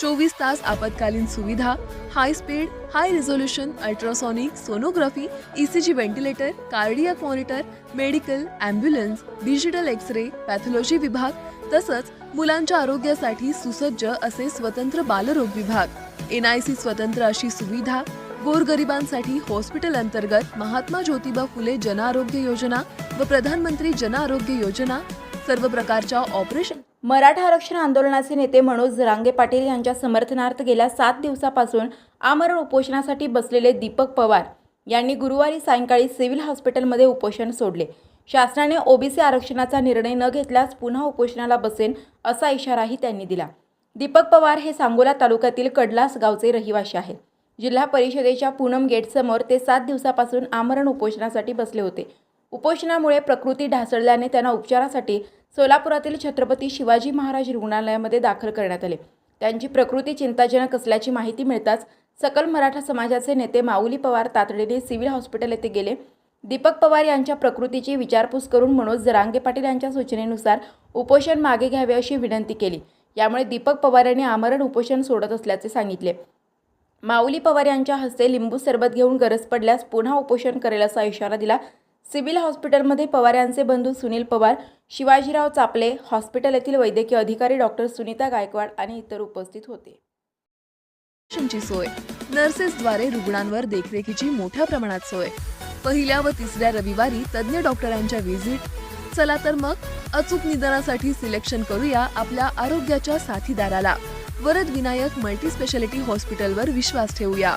चोवीस तास आपत्कालीन सुविधा high speed high resolution ultrasonic sonography ECG ventilator cardiac monitor medical ambulance digital X ray pathology विभाग तसंच मुलांच्या आरोग्यासाठी सुसज्ज असे स्वतंत्र बालरोग विभाग. एनआयसी स्वतंत्र अशी सुविधा गोरगरिबांसाठी हॉस्पिटल अंतर्गत महात्मा ज्योतिबा फुले जन आरोग्य योजना व प्रधानमंत्री जन आरोग्य योजना सर्व प्रकारच्या ऑपरेशन मराठा आरक्षण आंदोलनाचे नेते मनोज जरांगे पाटील यांच्या समर्थनार्थ गेल्या सात दिवसापासून आमरण उपोषणासाठी बसलेले दीपक पवार यांनी गुरुवारी सायंकाळी सिव्हिल हॉस्पिटलमध्ये उपोषण सोडले. शासनाने ओबीसी आरक्षणाचा निर्णय न घेतल्यास पुन्हा उपोषणाला बसेन असा इशाराही त्यांनी दिला. दीपक पवार हे सांगोला तालुक्यातील कडलास गावचे रहिवासी आहेत. जिल्हा परिषदेच्या पूनम गेटसमोर ते सात दिवसापासून आमरण उपोषणासाठी बसले होते. उपोषणामुळे प्रकृती ढासळल्याने त्यांना उपचारासाठी सोलापुरातील छत्रपती शिवाजी महाराज रुग्णालयामध्ये दाखल करण्यात आले. त्यांची प्रकृती चिंताजनक असल्याची माहिती मिळताच सकल मराठा समाजाचे नेते माऊली पवार तातडीने सिव्हिल हॉस्पिटल येथे गेले. दीपक पवार यांच्या प्रकृतीची विचारपूस करून मनोज जरांगे पाटील यांच्या सूचनेनुसार उपोषण मागे घ्यावे अशी विनंती केली. यामुळे दीपक पवार यांनी आमरण उपोषण सोडत असल्याचे सांगितले. माऊली पवार यांच्या हस्ते लिंबू सरबत घेऊन गरज पडल्यास पुन्हा उपोषण करेल असा इशारा दिला सिव्हिल हॉस्पिटलमध्ये पवार यांचे बंधू सुनील पवार शिवाजीराव चापले हॉस्पिटल येथील वैद्यकीय अधिकारी डॉक्टर सुनीता गायकवाड आणि इतर उपस्थित होते. सोय. नर्सेसद्वारे रुग्णांवर देखरेखीची मोठ्या प्रमाणात सोय. पहिल्या व तिसऱ्या रविवारी तज्ज्ञ डॉक्टरांच्या व्हिजिट. चला तर मग अचूक निदानासाठी सिलेक्शन करूया आपल्या आरोग्याच्या साथीदाराला. वरद विनायक मल्टी स्पेशालिटी हॉस्पिटलवर विश्वास ठेवूया.